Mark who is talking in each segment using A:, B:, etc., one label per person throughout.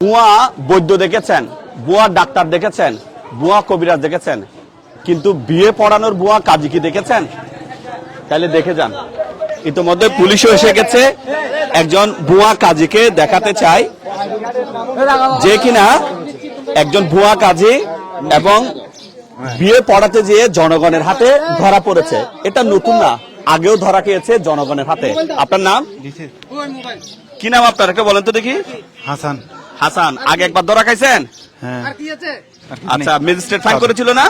A: বুয়া বৈদ্য দেখেছেন, বুয়া ডাক্তার দেখেছেন, বুয়া কবিরাজ দেখেছেন, কিন্তু বিয়ে পড়ানোর বুয়া কাজী কি দেখেছেন? তাহলে দেখে যান। ইতিমধ্যে পুলিশও এসে গেছে, একজন বুয়া কাজীকে দেখাতে চাই, যে কিনা একজন ভুয়া কাজী এবং বিয়ে পড়াতে যেয়ে জনগণের হাতে ধরা পড়েছে। এটা নতুন না, আগেও ধরা খেয়েছে জনগণের হাতে। আপনার নাম? কি নাম আপনার? একটা বলেন তো দেখি।
B: হাসান।
A: হাসান আগে একবার ধরা খাইছেন?
B: হ্যাঁ।
A: আচ্ছা ম্যাজিস্ট্রেট ফাইন করেছিল না?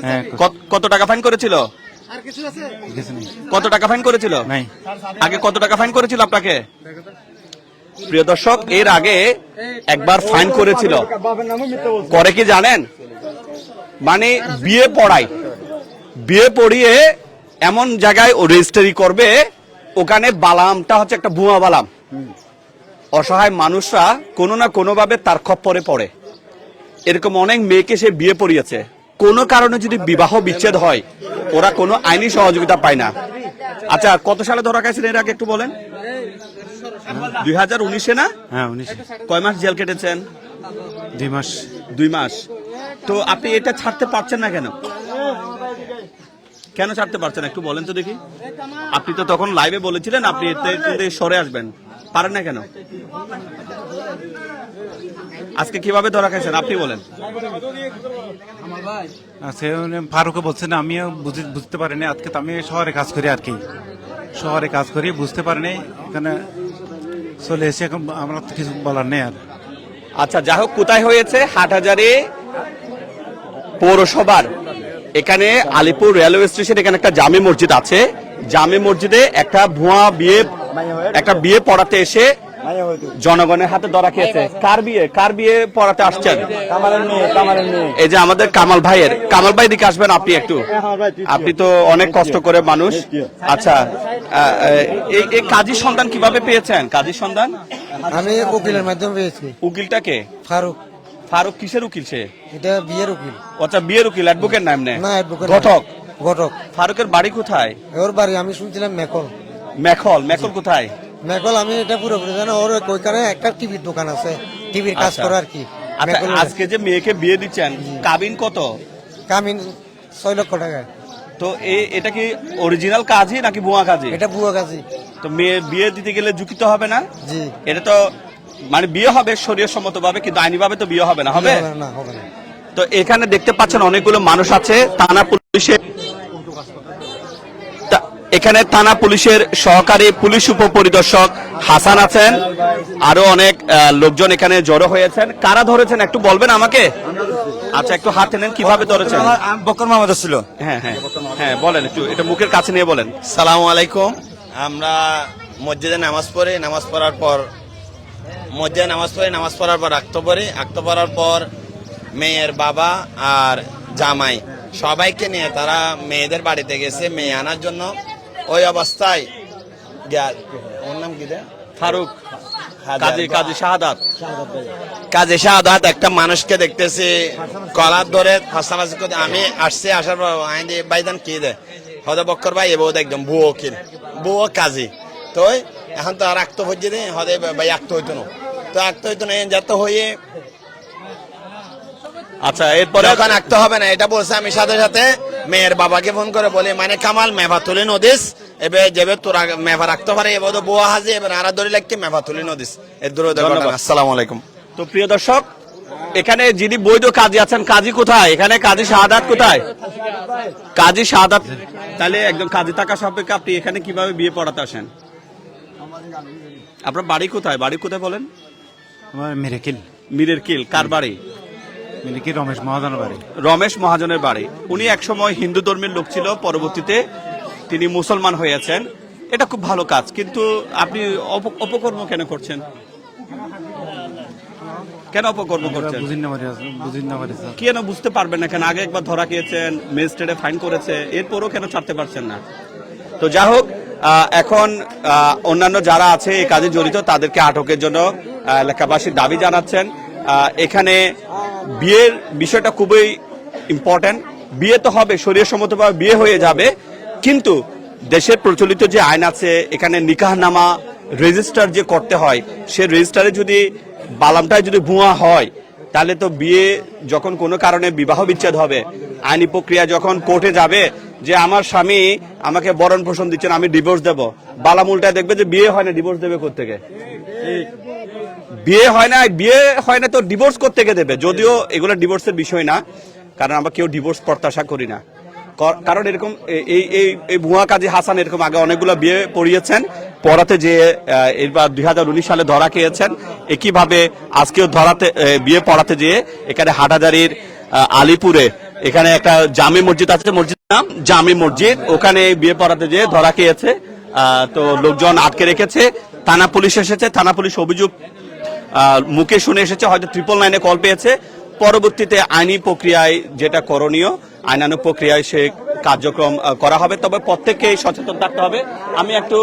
B: হ্যাঁ
A: কত- কত টাকা ফাইন করেছিল? কত টাকা ফাইন করেছিল? আগে কত টাকা ফাইন করেছিল আপনাকে? প্রিয় দর্শক এর আগে একবার ফাইন করেছিল। করে কি জানেন? মানে বিয়ে পড়াই বিয়ে পড়িয়ে এমন জায়গায় ও রেজিস্ট্রি করবে ওখানে বালামটা হচ্ছে একটা ভুয়া বালাম। অসহায় মানুষরা কোনো না কোনোভাবে তার খপ্পরে পড়ে। এরকম অনেক মেয়েকে সে বিয়ে পড়িয়েছে। কোনো কারণে যদি বিবাহ বিচ্ছেদ হয় ওরা কোনো আইনি সহযোগিতা পায় না। আচ্ছা কত সালে ধরা খাইছেন এর আগে একটু বলেন? দুই হাজার উনিশে না?
B: হ্যাঁ উনিশ।
A: কয় মাস জেল কেটেছেন?
B: দুই মাস।
A: দুই মাস। তো আপনি এটা ছাড়তে পারছেন না কেন? কেন ছাড়তে পারছেন একটু বলেন তো দেখি। আপনি তো তখন লাইভে বলেছিলেন আপনি এতে সরে আসবেন। পারেন না কেন? আজকে কীভাবে ধরা খাইছেন? আপনি বলেন।
B: ফারুকে বলছেন আমিও বুঝি- বুঝতে পারিনি আজকে তো আমি শহরে কাজ করি আর কি। শহরে কাজ করি বুঝতে পারিনি এখানে চলে এসে এখন আমরা তো কিছু বলার নেই আর।
A: আচ্ছা যা হোক কোথায় হয়েছে? হাটহাজারে পৌরসভার। এখানে আলিপুর রেলওয়ে স্টেশন এখানে একটা জামে মসজিদ আছে। জামে মসজিদে একটা ভুয়া বিয়ে একটা বিয়ে পড়াতে এসে জনগণের হাতে ধরা খেয়েছে। কার বিয়ে? কার বিয়ে পড়াতে আসছেন?
C: কামালের মেয়ে কামালের মেয়ে।
A: এই যে আমাদের কামাল ভাইয়ের। কামাল ভাই দিকে আসবেন আপনি একটু। আপনি তো অনেক কষ্ট করে মানুষ। আচ্ছা এই কাজী সন্ধান কীভাবে পেয়েছেন? কাজী সন্ধান
C: আমি উকিলের মাধ্যমে পেয়েছি।
A: উকিলটাকে
C: ফারুক।
A: ফারুক কিসের উকিল সে?
C: এটা বিয়ের উকিল।
A: আচ্ছা বিয়ের উকিল অ্যাডভোকেট নাম
C: না না।
A: ঘটক?
C: ঘটক।
A: ফারুকের বাড়ি কোথায়?
C: ওর বাড়ি আমি শুনছিলাম মেকল।
A: মেখল মেখল কোথায়?
C: মেকল আমি এটা পুরোপুরি জানো ওর ওইখানে একটা টিভির দোকান আছে টিভির কাজ
A: আচ্ছা।
C: করে আর কি?
A: আচ্ছা আজকে যে মেয়েকে বিয়ে দিচ্ছেন কাবিন কত?
C: কামিন ছয় লক্ষ টাকা।
A: তো এটা কি অরিজিনাল কাজই নাকি ভুয়া কাজই?
C: এটা বুয়া কাজী
A: তো মেয়ে বিয়ে দিতে গেলে ঝুঁকিতে হবে না?
C: জি।
A: এটা তো মানে বিয়ে হবে শরীর সম্মত ভাবে কিন্তু আইনি ভাবে তো বিয়ে হবে না হবে?
C: না হবে না।
A: তো এখানে দেখতে পাচ্ছেন অনেকগুলো মানুষ আছে থানা পুলিশের তা- এখানে থানা পুলিশের সহকারী পুলিশ উপপরিদর্শক হাসান আছেন। আরও অনেক লোকজন এখানে জড়ো হয়েছেন। কারা ধরেছেন একটু বলবেন আমাকে? আচ্ছা একটু হাতে নেন কীভাবে ধরেছেন?
D: বকর মাহমুদ ছিল
A: হ্যাঁ হ্যাঁ হ্যাঁ বলেন একটু এটা মুখের কাছে নিয়ে বলেন।
D: সালাম আলাইকুম। আমরা মসজিদে নামাজ পড়ি নামাজ পড়ার পর মসজিদে নামাজ পড়ি নামাজ পড়ার পর আক্ত পড়ি। আক্ত পড়ার পর মেয়ের বাবা আর জামাই সবাইকে নিয়ে তারা মেয়েদের বাড়িতে গেছে মেয়ে আনার জন্য। ওই অবস্থায়। ওর নাম কি
A: ফারুক। কাজী কাজী শাহাদাত।
D: কাজে শাহাদাত একটা মানুষকে দেখতেছি কলার ধরে করে আমি আসছি আসার পর আইন বাইদান কি দে? হদে বক্কর ভাই এবার একদম বুয়ো কিল বুয়ো কাজী। তো এখন তো আর আক্ত হচ্ছে দে হদে ভাই আক্ত হইতো না। তো আক্ত হইতো না যাতে হয়ে
A: আচ্ছা এরপরে
D: যখন আক্ত হবে না এটা বলছে আমি সাথে সাথে মেয়ের বাবাকে ফোন করে বলি মানে কামাল মেভা তুলি নদিস? এবার যেবে তোরা মেভা রাখতে পারে এবার তো বুয়া হাজি এবার আরা ধরে লাগতে মেভা তুলি নদিস এর দূরে। আসসালামু আলাইকুম।
A: তো প্রিয় দর্শক এখানে যিনি বৈধ কাজী আছেন কাজী কোথায়? এখানে কাজী শাহাদাত কোথায়? কাজী শাহাদাত তাহলে একদম কাজী থাকা সাপেক্ষে আপনি এখানে কীভাবে বিয়ে পড়াতে আসেন? আপনার বাড়ি কোথায়? বাড়ি কোথায় বলেন?
B: আমার মিরেকিল।
A: মীরের কিল কার বাড়ি?
B: মিরেকিল রমেশ মহাজন বাড়ি।
A: রমেশ মহাজনের বাড়ি। উনি একসময় হিন্দু ধর্মের লোক ছিল পরবর্তীতে তিনি মুসলমান হয়েছেন এটা খুব ভালো কাজ। কিন্তু আপনি অপকর্ম কেন করছেন? কেন অপকর্ম করছেন? কেন বুঝতে পারবেন না কেন? আগে একবার ধরা খেয়েছেন ম্যাজিস্ট্রেটে ফাইন করেছে এরপরও কেন ছাড়তে পারছেন না? তো যা হোক আহ, এখন অন্যান্য যারা আছে এই কাজে জড়িত তাদেরকে আটকের জন্য আহ, এলাকাবাসী দাবি জানাচ্ছেন। আহ, এখানে বিয়ের বিষয়টা খুবই ইম্পর্টেন্ট বিয়ে তো হবে শরীর সম্মতভাবে বিয়ে হয়ে যাবে। কিন্তু দেশের প্রচলিত যে আইন আছে, এখানে নিকাহনামা রেজিস্টার যে করতে হয়, সে রেজিস্টারে যদি বালামটায় যদি ভুয়া হয়, তাহলে তো বিয়ে যখন কোনো কারণে বিবাহ বিচ্ছেদ হবে, আইনি প্রক্রিয়া যখন কোর্টে যাবে যে আমার স্বামী আমাকে বরণ পোষণ দিচ্ছেন আমি ডিভোর্স দেব। উল্টায় দেখবে যে বিয়ে হয় না ডিভোর্স দেবে কোথেকে বিয়ে হয় না, বিয়ে হয় না তো ডিভোর্স থেকে দেবে? যদিও এগুলো ডিভোর্সের বিষয় না, কারণ আমরা কেউ ডিভোর্স প্রত্যাশা করি না। কারণ এরকম এই এই এই ভুয়া কাজী হাসান এরকম আগে অনেকগুলো বিয়ে পড়িয়েছেন পড়াতে যে এবার দুই হাজার উনিশ সালে ধরা খেয়েছেন, একইভাবে আজকেও ধরাতে বিয়ে পড়াতে যেয়ে এখানে হাটাজারির আলিপুরে এখানে একটা জামি মসজিদ আছে মসজিদ নাম জামি মসজিদ, ওখানে বিয়ে পড়াতে যেয়ে ধরা খেয়েছে তো লোকজন আটকে রেখেছে, থানা পুলিশ এসেছে, থানা পুলিশ অভিযোগ মুখে শুনে এসেছে, হয়তো ট্রিপল নাইনে কল পেয়েছে পরবর্তীতে আইনি প্রক্রিয়ায় যেটা করণীয়, আইনানু প্রক্রিয়ায় সে কার্যক্রম করা হবে। তবে প্রত্যেককেই সচেতন থাকতে হবে। আমি একটু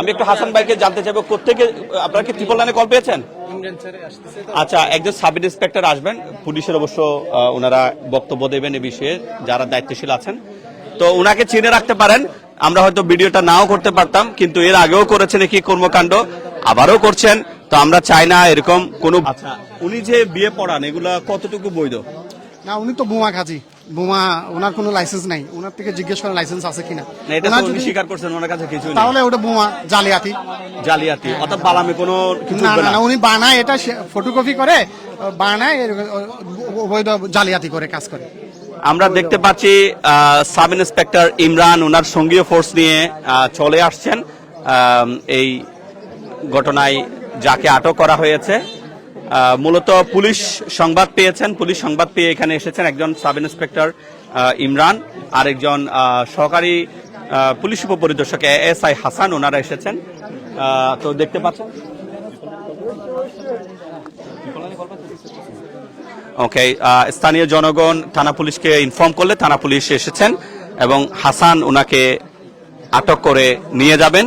A: আমি একটু হাসান ভাইকে জানতে চাইব, প্রত্যেকে, আপনারা কি ত্রিপল লাইনে কল পেয়েছেন? আচ্ছা একজন সাব ইন্সপেক্টর আসবেন। পুলিশের অবশ্য ওনারা বক্তব্য দেবেন এ বিষয়ে, যারা দায়িত্বশীল আছেন। তো ওনাকে চিনে রাখতে পারেন। আমরা হয়তো ভিডিওটা নাও করতে পারতাম, কিন্তু এর আগেও করেছেন কি কর্মকাণ্ড, আবারও করছেন। তো আমরা চাই না এরকম কোনো আচ্ছা উনি যে বিয়ে পড়ান এগুলা কতটুকু বৈধ?
E: না উনি তো বোমা খাজি বোমা ওনার কোনো লাইসেন্স নাই। ওনার থেকে জিজ্ঞেস করেন লাইসেন্স আছে কিনা?
A: এটা তো উনি
E: যদি-
A: স্বীকার করছেন ওনার কাছে কিছু নেই।
E: তাহলে ওটা বোমা জালিয়াতি।
A: জালিয়াতি অর্থাৎ বালামে কোনো কিছু
E: না না
A: না।
E: উনি বানায় এটা ফটোকপি করে বানায় এর- অবৈধ জালিয়াতি করে কাজ করে।
A: আমরা দেখতে পাচ্ছি আহ, সাব ইন্সপেক্টর ইমরান ওনার সঙ্গীয় ফোর্স নিয়ে আহ, চলে আসছেন এই ঘটনায় যাকে আটক করা হয়েছে মূলত পুলিশ সংবাদ পেয়েছেন। পুলিশ সংবাদ পেয়ে এখানে এসেছেন একজন সাব ইন্সপেক্টর ইমরান আর একজন আহ, সহকারী পুলিশ উপপরিদর্শক এস আই হাসান ওনারা এসেছেন। তো দেখতে পাচ্ছেন। ওকে স্থানীয় জনগণ থানা পুলিশকে ইনফর্ম করলে থানা পুলিশ এসেছেন এবং হাসান ওনাকে আটক করে নিয়ে যাবেন।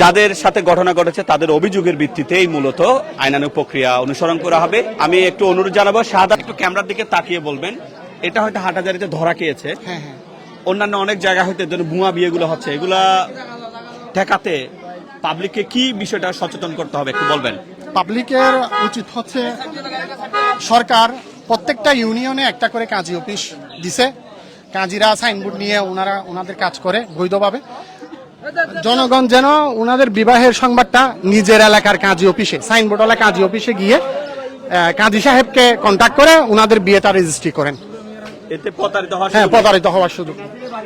A: যাদের সাথে ঘটনা ঘটেছে তাদের অভিযোগের ভিত্তিতেই মূলত আইনানুগ প্রক্রিয়া অনুসরণ করা হবে। আমি একটু অনুরোধ জানাব সাদা একটু ক্যামেরার দিকে তাকিয়ে বলবেন। এটা হয়তো হাটাজারিতে ধরা খেয়েছে।
E: হ্যাঁ হ্যাঁ।
A: অন্যান্য অনেক জায়গা হইতে ভুয়া বিয়েগুলো হচ্ছে। এগুলা ঠেকাতে পাবলিককে কি বিষয়টা সচেতন করতে হবে একটু বলবেন?
E: পাবলিকের উচিত হচ্ছে সরকার প্রত্যেকটা ইউনিয়নে একটা করে কাজী অফিস দিছে। কাজীরা সাইনবোর্ড নিয়ে ওনারা ওনাদের কাজ করে বৈধভাবে। জনগণ যেন ওনাদের বিবাহের সংবাদটা নিজের এলাকার কাজী অফিসে সাইনবোর্ডওয়ালা কাজী অফিসে গিয়ে কাজী সাহেবকে কন্ট্যাক্ট করে ওনাদের বিয়েটা রেজিস্ট্রি করেন।
A: এতে প্রতারিত হওয়ার
E: হ্যাঁ প্রতারিত হওয়ার সুযোগ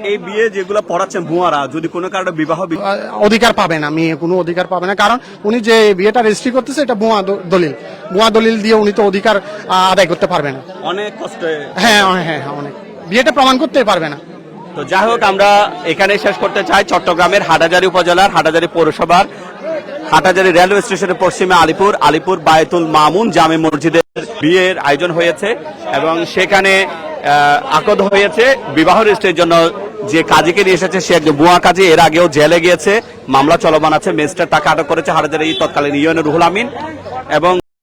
A: এই বিয়ে যেগুলো পড়াচ্ছেন ভুয়ারা যদি কোনো কারণে বিবাহ
E: অধিকার পাবে না মেয়ে কোনো অধিকার পাবে না। কারণ উনি যে বিয়েটা রেজিস্ট্রি করতেছে এটা বোয়া দ- দলিল। বোয়া দলিল দিয়ে উনি তো অধিকার আদায় করতে পারবে না।
A: অনেক কষ্টে
E: হ্যাঁ হ্যাঁ হ্যাঁ অনেক। বিয়েটা প্রমাণ করতে পারবে না।
A: তো যাই হোক, আমরা এখানে শেষ করতে চাই চট্টগ্রামের হাটাজারি উপজেলার হাটাজারি পৌরসভার হাটাজারি রেলওয়ে স্টেশনের পশ্চিমে আলিপুর আলিপুর বায়তুল মামুন জামে মসজিদের বিয়ের আয়োজন হয়েছে এবং সেখানে আকদ হয়েছে বিবাহ রেজিস্ট্রির জন্য যে কাজীকে নিয়ে এসেছে, সে একজন বুয়া কাজী, এর আগেও জেলে গিয়েছে, মামলা চলমান আছে, মেস্টার তাকে আটক করেছে হাটাজারি তৎকালীন ইউএন রুহুল আমিন এবং